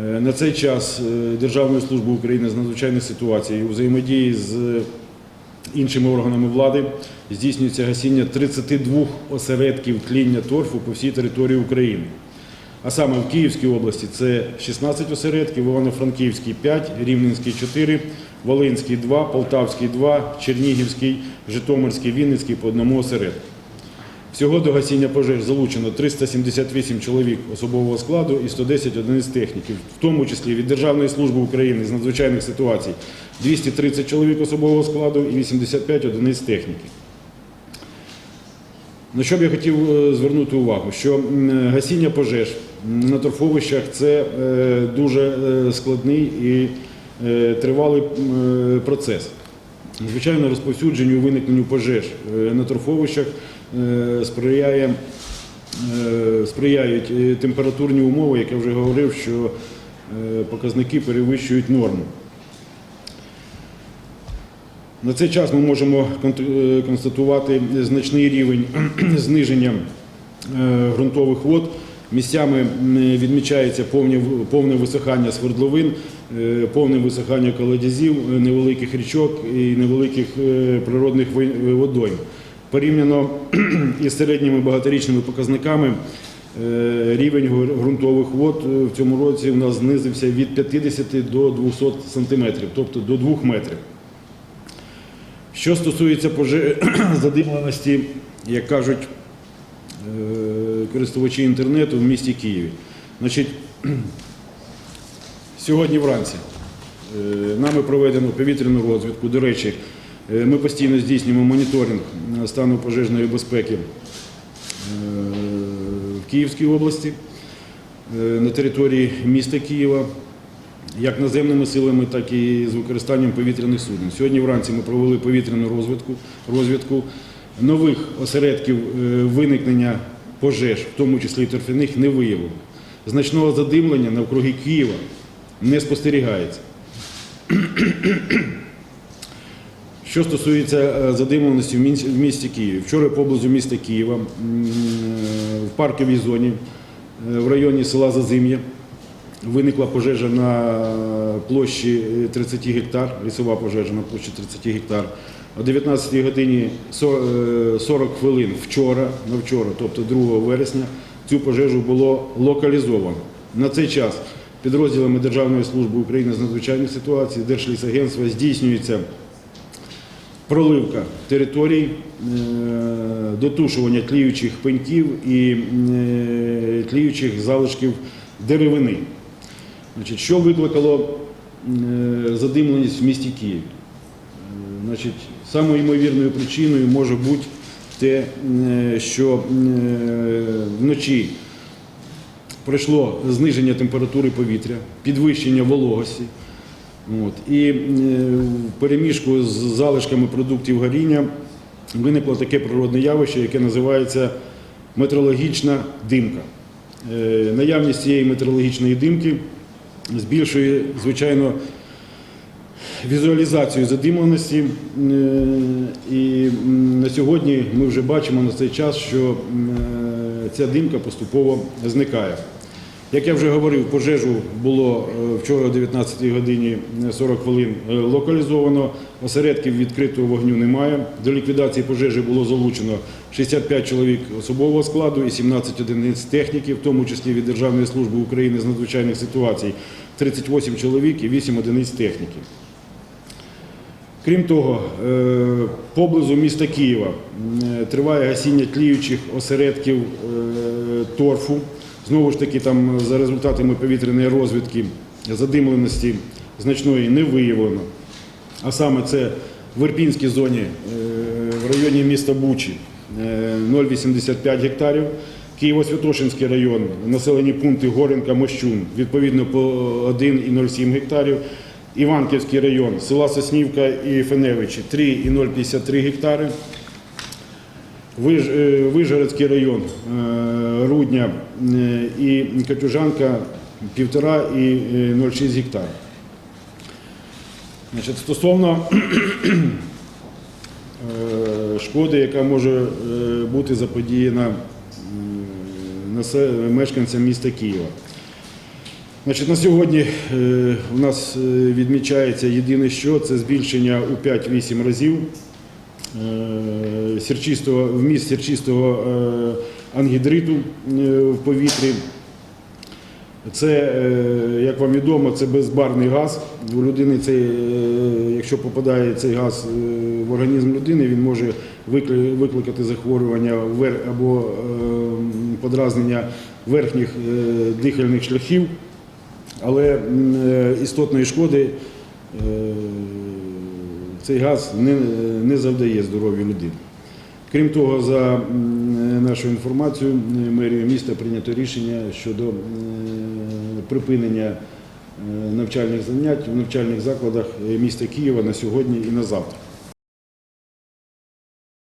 Е, На цей час е, Державною службою України з надзвичайних ситуацій у взаємодії з іншими органами влади здійснюється гасіння 32 осередків тління торфу по всій території України. А саме в Київській області це 16 осередків, Івано-Франківській 5, Рівненський 4, Волинський 2, Полтавський 2, Чернігівський, Житомирський, Вінницький по одному осередку. Всього до гасіння пожеж залучено 378 чоловік особового складу і 110 одиниць техніків, в тому числі від Державної служби України з надзвичайних ситуацій 230 чоловік особового складу і 85 одиниць техніки. На що б я хотів е, звернути увагу, що гасіння пожеж на торфовищах це е, дуже е, складний і тривалий процес. Звичайно, розповсюдженню виникненню пожеж на торфовищах сприяє, е, сприяють е, температурні умови, як я вже говорив, що е, показники перевищують норму. На цей час ми можемо е, констатувати значний рівень зниження е, ґрунтових вод. Місцями відмічається повне, висихання свердловин, е, повне висихання колодязів, е, невеликих річок і невеликих е, природних водойм. Порівняно із середніми багаторічними показниками е, рівень ґрунтових вод е, в цьому році у нас знизився від 50 до 200 сантиметрів, тобто до 2 метрів. Що стосується поже- задимленості, як кажуть е, користувачі інтернету в місті Києві. Значить, сьогодні вранці нами проведено повітряну розвідку. До речі, ми постійно здійснюємо моніторинг е, стану пожежної безпеки е, в Київській області е, на території міста Києва як наземними силами, так і з використанням повітряних суден. Сьогодні вранці ми провели повітряну розвідку, розвідку нових осередків е, виникнення пожеж, в тому числі і торфяних, не виявлено. Значного задимлення навкруги Києва не спостерігається. Що стосується е, задимленості в місті Києві, вчора поблизу міста Києва е, в парковій зоні е, в районі села Зазим'я виникла пожежа на площі 30 гектар, лісова пожежа на площі 30 гектар. О 19 годині е, 40 хвилин вчора, на вчора, тобто 2 вересня, цю пожежу було локалізовано. На цей час підрозділами Державної служби України з надзвичайних ситуацій, Держлісагентства здійснюється проливка територій, е, дотушування тліючих пеньків і е, тліючих залишків деревини. Значить, що викликало е, задимленість в місті Києві? Значить, самою ймовірною причиною може бути те, що вночі пройшло зниження температури повітря, підвищення вологості. От. І е, в переміжку з залишками продуктів горіння виникло таке природне явище, яке називається метеорологічна димка. Е, Наявність цієї метеорологічної димки збільшує, звичайно, візуалізацію задимленості. Е, І на сьогодні ми вже бачимо на цей час, що ця димка поступово зникає. Як я вже говорив, пожежу було е, вчора о 19 годині 40 хвилин е, локалізовано. Осередків відкритого вогню немає. До ліквідації пожежі було залучено 65 чоловік особового складу і 17 одиниць техніки, в тому числі від Державної служби України з надзвичайних ситуацій 38 чоловік і 8 одиниць техніки. Крім того, е, поблизу міста Києва е, триває гасіння тліючих осередків е, торфу. Знову ж таки, там за результатами повітряної розвідки задимленості значної не виявлено. А саме це в Ірпінській зоні е, в районі міста Бучі е, 0,85 гектарів. Києво-Святошинський район, населені пункти Горенка, Мощун, відповідно по 1,07 гектарів. Іванківський район, села Соснівка і Феневичі 3,053 гектари. Виж- е, Вижгородський район, е, Рудня е, і Катюжанка 1,5 і е, 0,6 гектар. Значить, стосовно шкоди, яка може бути заподіяна мешканцям міста Києва. Значить, на сьогодні у нас відмічається єдине що це збільшення у 5-8 разів сірчистого, вміст сірчистого е, ангідриту е, в повітрі. Це, е, як вам відомо, це безбарний газ. У людини цей, е, якщо попадає цей газ е, в організм людини, він може викликати захворювання або е, подразнення верхніх е, дихальних шляхів, але е, істотної шкоди е, цей газ не, не завдає здоров'ю людини. Крім того, за нашою інформацією, мерією міста прийнято рішення щодо припинення е, навчальних занять в навчальних закладах міста Києва на сьогодні і на завтра.